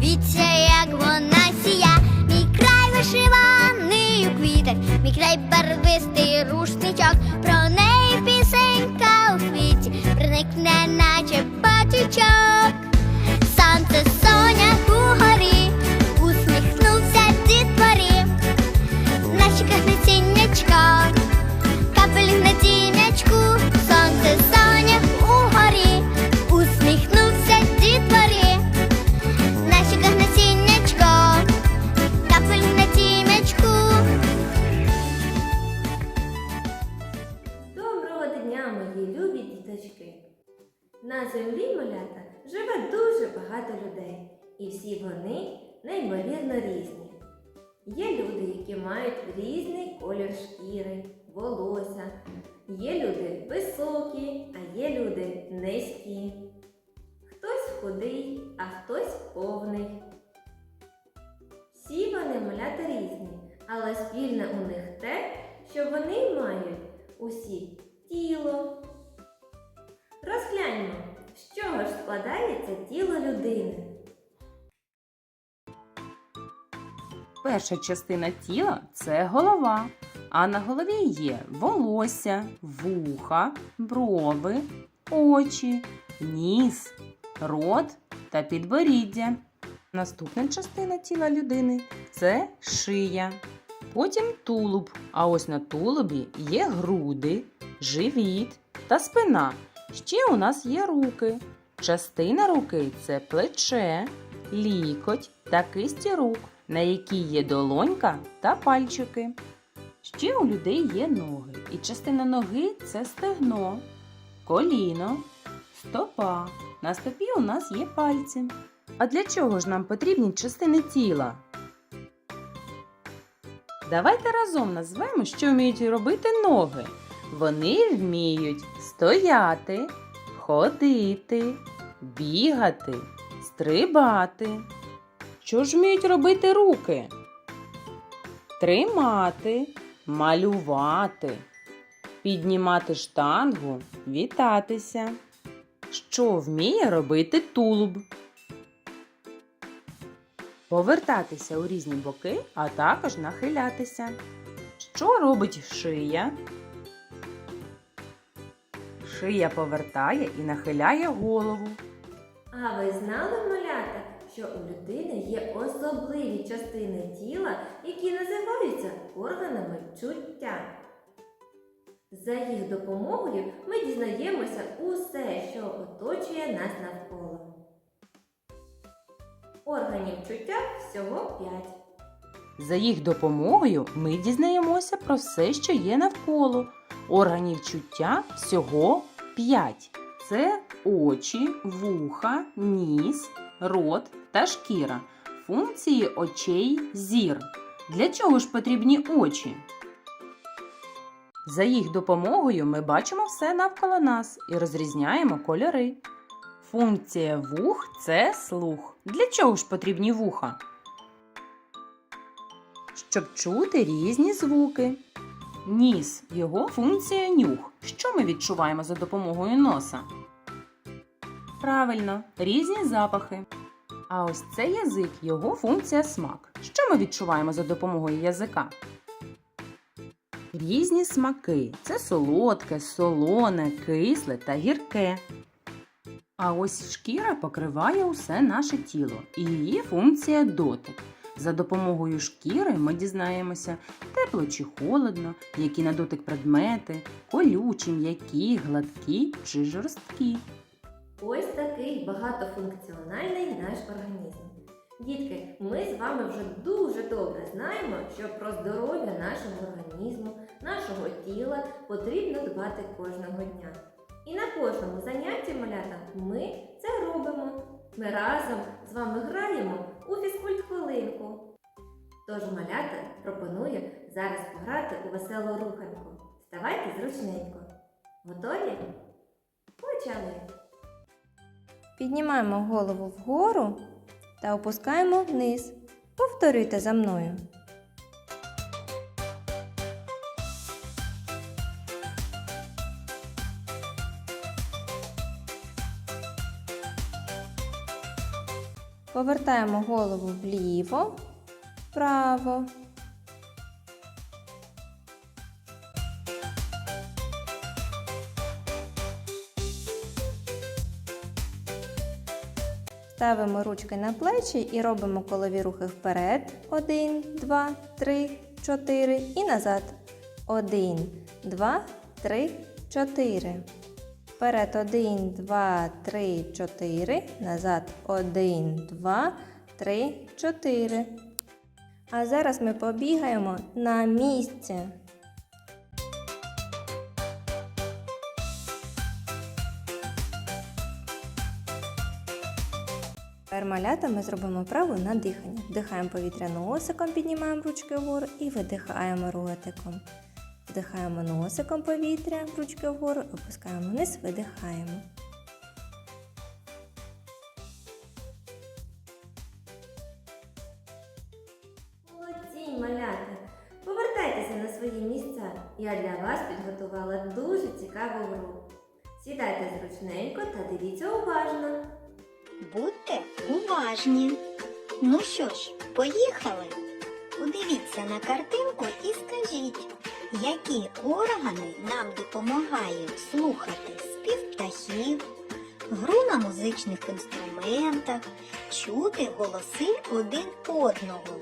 дивіться, багато людей, і всі вони неймовірно різні. Є люди, які мають різний колір шкіри, волосся. Є люди високі, а є люди низькі. Хтось худий, а хтось повний. Всі вони малята різні, але спільне у них те, що вони мають усі тіло. Розгляньмо, з чого ж складається тіло людини. Перша частина тіла це голова, а на голові є волосся, вуха, брови, очі, ніс, рот та підборіддя. Наступна частина тіла людини це шия. Потім тулуб, а ось на тулубі є груди, живіт та спина. Ще у нас є руки. Частина руки це плече, лікоть та кисті рук, на якій є долонька та пальчики. Ще у людей є ноги, і частина ноги це стегно, коліно, стопа. На стопі у нас є пальці. А для чого ж нам потрібні частини тіла? Давайте разом назвемо, що вміють робити ноги. Вони вміють стояти, ходити, бігати, стрибати. Що ж вміють робити руки? Тримати, малювати, піднімати штангу, вітатися. Що вміє робити тулуб? Повертатися у різні боки, а також нахилятися. Що робить шия? Шия повертає і нахиляє голову. А ви знали, малята, що у людини є особливі частини тіла, які називаються органами чуття. За їх допомогою ми дізнаємося усе, що оточує нас навколо. Органів чуття всього 5. За їх допомогою ми дізнаємося про все, що є навколо. Органів чуття всього 5. Це очі, вуха, ніс, рот та шкіра. Функції очей зір. Для чого ж потрібні очі? За їх допомогою ми бачимо все навколо нас і розрізняємо кольори. Функція вух це слух. Для чого ж потрібні вуха? Щоб чути різні звуки. Ніс його функція нюх. Що ми відчуваємо за допомогою носа? Правильно, різні запахи. А ось це язик, його функція смак. Що ми відчуваємо за допомогою язика? Різні смаки це солодке, солоне, кисле та гірке. А ось шкіра покриває усе наше тіло, і її функція дотик. За допомогою шкіри ми дізнаємося, тепло чи холодно, які на дотик предмети, колючі, м'які, гладкі чи жорсткі. Ось такий багатофункціональний наш організм. Дітки, ми з вами вже дуже добре знаємо, що про здоров'я нашого організму, нашого тіла потрібно дбати кожного дня. І на кожному занятті малята ми це робимо. Ми разом з вами граємо у фізкульт-хвилинку. Тож малята пропоную зараз пограти у веселу руханку. Ставайте зручненько. Готові? Почали! Піднімаємо голову вгору та опускаємо вниз. Повторюйте за мною. Повертаємо голову вліво, вправо. Ставимо ручки на плечі і робимо колові рухи вперед. Один, два, три, чотири. І назад. Один, два, три, чотири. Вперед один, два, три, чотири. Назад один, два, три, чотири. А зараз ми побігаємо на місці. Тепер малята ми зробимо вправу на дихання. Вдихаємо повітря носиком, піднімаємо ручки вгору і видихаємо ротиком. Вдихаємо носиком повітря, ручки вгору, опускаємо вниз, видихаємо. Цікаву гру. Сідайте зручненько та дивіться уважно. Будьте уважні. Ну що ж, поїхали. Подивіться на картинку і скажіть, які органи нам допомагають слухати спів птахів, гру на музичних інструментах, чути голоси один одного.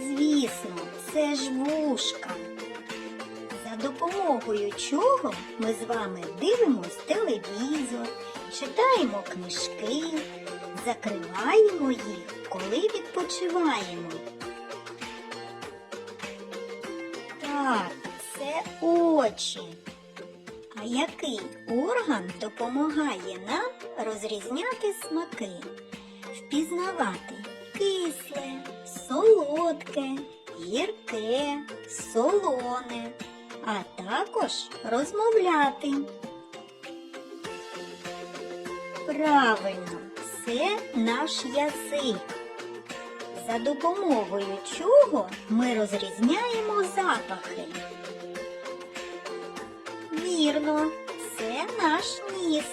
Звісно, це ж вушка. Допомогою чого ми з вами дивимось телевізор, читаємо книжки, закриваємо їх, коли відпочиваємо. Так, це очі. А який орган допомагає нам розрізняти смаки, впізнавати кисле, солодке, гірке, солоне, а також розмовляти. Правильно, це наш язик. За допомогою чого ми розрізняємо запахи. Вірно, це наш ніс.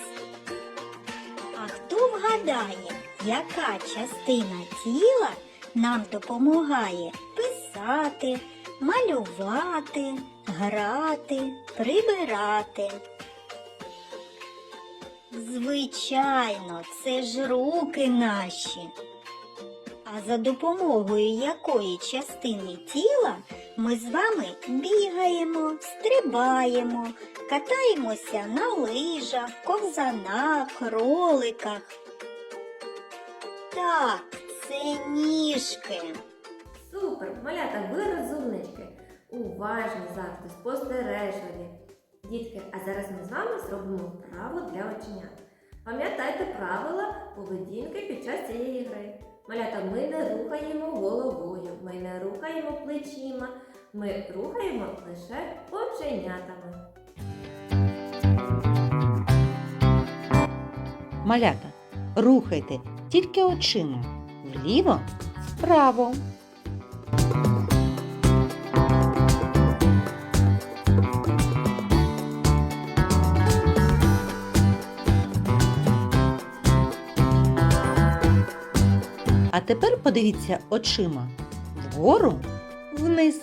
А хто вгадає, яка частина тіла нам допомагає писати, малювати, грати, прибирати? Звичайно, це ж руки наші. А за допомогою якої частини тіла ми з вами бігаємо, стрибаємо, катаємося на лижах, ковзанах, роликах. Так, це ніжки. Супер! Малята, ви розумнички! Уважні завжди, спостережливі. Дітки, а зараз ми з вами зробимо вправу для оченят. Пам'ятайте правила поведінки під час цієї гри. Малята, ми не рухаємо головою, ми не рухаємо плечима, ми рухаємо лише оченятами. Малята, рухайте тільки очима. Вліво, вправо. А тепер подивіться очима вгору, вниз.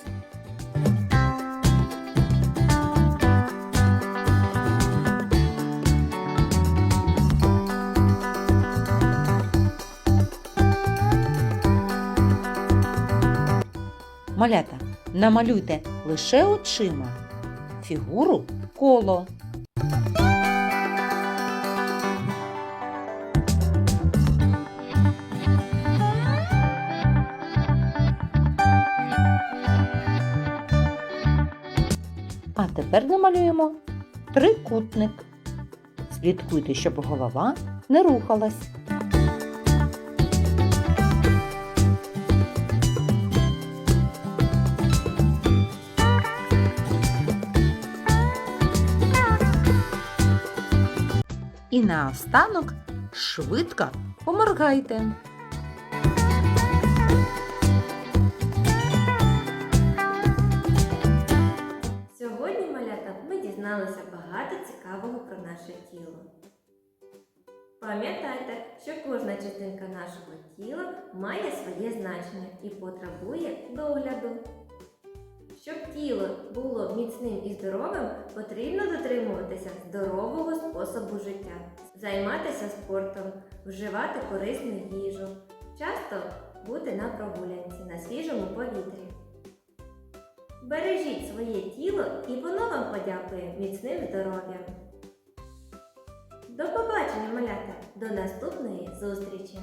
Малята, намалюйте лише очима. Фігуру коло. А тепер намалюємо трикутник. Слідкуйте, щоб голова не рухалась. І наостанок швидко поморгайте. Сьогодні, малята, ми дізналися багато цікавого про наше тіло. Пам'ятайте, що кожна частинка нашого тіла має своє значення і потребує догляду. Щоб тіло було міцним і здоровим, потрібно дотримуватися здорового способу життя, займатися спортом, вживати корисну їжу, часто бути на прогулянці на свіжому повітрі. Бережіть своє тіло і воно вам подякує міцним здоров'ям. До побачення, малята! До наступної зустрічі!